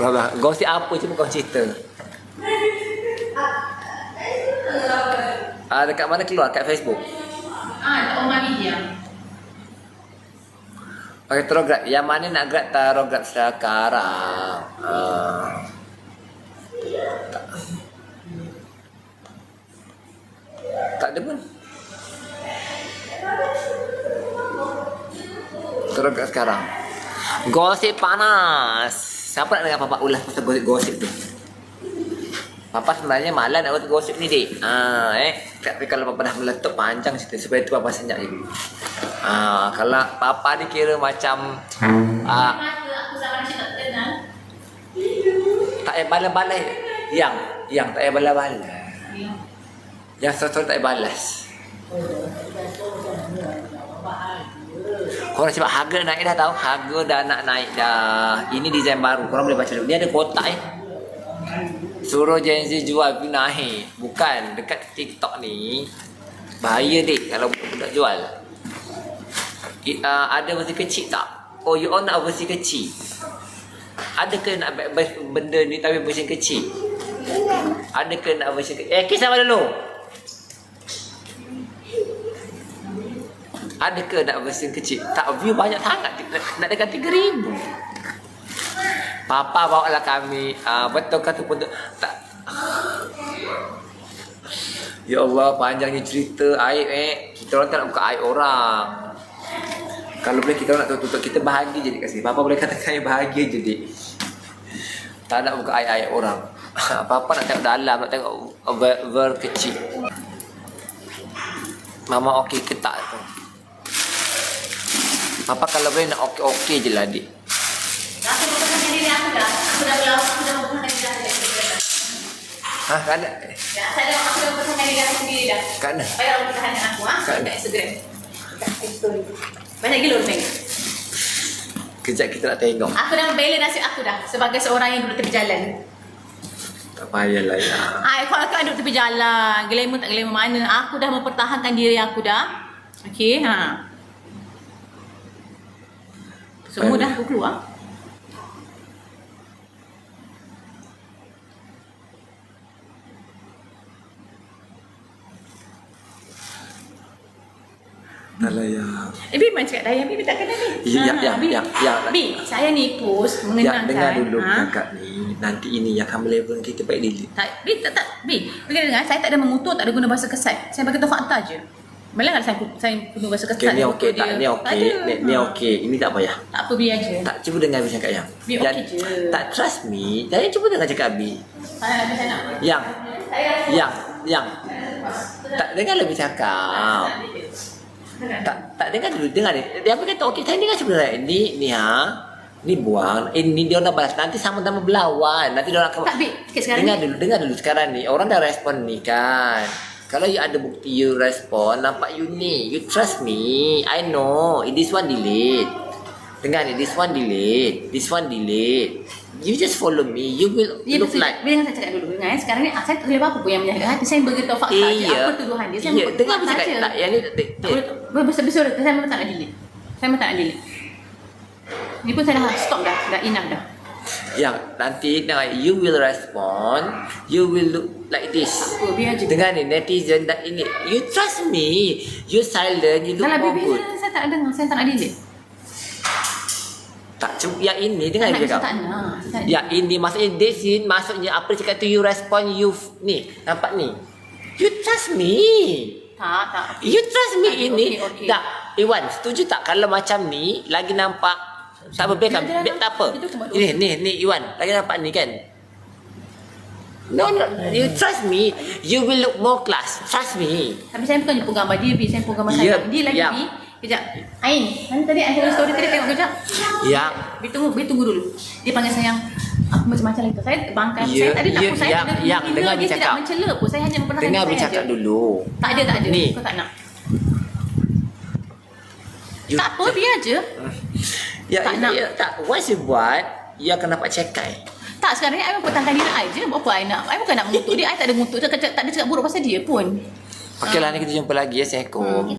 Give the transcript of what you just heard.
Kau bilang, gosip apa je kau cerita. Ah, dekat mana keluar? Kat Facebook. Ah, Omar Media. Okey, terus grab. Yang mana nak grab taruh grab sekarang? Ah. Tak. tak ada pun. Terus grab sekarang. Gosip panas. Siapa nak dengar papa ulas pasal gosip-gosip tu? Papa sebenarnya malas nak buat gosip ni, Dik. Ah, eh. Tapi kalau Papa dah meletup panjang cerita. Sebab itu Papa senyap je. Ah, kalau Papa ni kira macam... Ah, tak payah balas-balas. Yang, yang tak payah balas-balas. Yang sesuatu tak payah balas. Korang sebab harga naik dah tau. Harga dah nak naik dah. Ini design baru. Korang boleh baca dulu. Ni ada kotak eh. Suruh Gen Z jual pergi naik. Bukan. Dekat TikTok ni. Bahaya dik kalau budak jual. I, uh, ada versi kecil tak? Oh, you all nak versi kecil? Ada ke nak be- be- benda ni tapi versi kecil? Ada ke nak versi kecil? Eh, kisah dulu? Ada ke nak versi kecil? Tak, view banyak sangat. Nak, nak dekat 3,000. Papa bawa lah kami. Uh, betul kata pun tak. Ya Allah, panjangnya cerita aib eh. Kita orang tak nak buka aib orang. Kalau boleh kita orang nak tutup kita bahagia jadi kat sini. Papa boleh katakan yang bahagia jadi. Tak nak buka aib-aib orang. Papa nak tengok dalam, nak tengok ver, ver kecil. Mama okey ke tak tu? Papa kalau boleh nak okey-okey je lah adik. Aku aku dah. Aku berlawan, aku dah diri aku dah. Ha, kan? Ya, saya dah aku dah mempertahankan diri aku sendiri dah. Kan? Bayar orang pertahanan aku ha. Kan? Dekat Instagram. Banyak gila orang. Kejap kita nak tengok. Aku dah membela nasib aku dah sebagai seorang yang duduk tepi jalan. Tak payahlah ya. Ai kalau kau duduk tepi jalan, glamour tak glamour mana, aku dah mempertahankan diri aku dah. Okey, ha. Semua dah aku keluar. Tak lah ya. Eh, Bi cakap dah, Bi tak kenal ni. Ya, ya, Ha, ya, Bi. ya, ya. Bi, saya ni post Ya, mengenangkan. dengar dulu ha? kakak ni. Nanti ini yang akan level kita baik delete. Tak, Bi, tak, tak, Bi. Dengar dengar, saya tak ada mengutuk, tak ada guna bahasa kesat. Saya bagi tahu fakta je. Boleh tak saya, saya guna bahasa kesat? Okay, ni okey tak? Ni Tak okey. ada. Ni, ni Ha. okey. Ini tak payah. Tak apa, Bi aja. Tak cuba dengar Abi cakap yang. Bi, yang okey je. Tak trust me. Jangan cuba dengar cakap Abi. Saya saya nak. Yang, Saya yang, yang. Tak dengar lebih cakap. Tak tak dengar dulu dengar ni. Dia apa kata okey saya dengar sebenarnya. Ni ni ha. Ni buang. Eh ni dia nak balas nanti sama-sama berlawan. Nanti dia orang akan Tak, dengar dulu, dengar dulu sekarang ni. Orang dah respon ni kan. Kalau you ada bukti you respon, nampak you ni. You trust me. I know. This one delete. Dengar ni, this one delete. This one delete. You just follow me. You will Ya look betul. like Bila saya cakap dulu dengar eh. Sekarang ni saya tak boleh apa-apa pun yang menyakitkan hati. Saya beritahu fakta je. Iya. Apa tuduhan dia. Saya membuat dengar apa cakap. je. Tak, yang ni tak- boleh. Besar-besar saya memang tak nak delete. Saya memang tak nak delete. Ni pun saya dah stop dah. Dah enough dah. yang nanti dengar you will respond, you will look like this. Apa biar je. Dengar ni netizen dah ini. You trust me. You silent, you look Dalam more good. saya, tak dengar. Saya tak nak delete. Tak cuba yang ini dengar dia cakap. tak nak. Tak nak. Ya ini maksudnya this in maksudnya apa dia cakap tu you respond you ni nampak ni. You trust me. Tak, tak. You trust me Okey, ini. okey, okey. Tak. Iwan, setuju tak kalau macam ni lagi nampak tak apa biarkan. Biar, tak apa. Ni ni ni Iwan, lagi nampak ni kan. No, no, you trust me, you will look more class. Trust me. Tapi saya bukan gambar dia, Bi. Saya gambar Ya, saya. Dia lagi, ya. Bi. Kejap. Ain, mana tadi Ain tengok story tadi tengok kejap. Yang Bi tunggu, Bi tunggu dulu. Dia panggil sayang. Aku macam-macam lagi tu. Saya bangkai. Ya, saya tadi tak ya, pun. Saya yang menghina, dengar dia tidak mencela pun. Saya hanya mempertahankan dengar saya bercakap dulu. Tak ada, tak ada. Ni. Kau tak nak. You, Tak apa, biar je. Ya, tak ya, nak. ya, tak. Once you buat, you akan dapat cekai. Tak, sekarang ni I mempertahankan diri I je. Buat apa I nak? I bukan nak mengutuk dia. I tak ada mengutuk. Tak, tak, tak ada cakap buruk pasal dia pun. Okeylah, ni kita jumpa lagi. Assalamualaikum.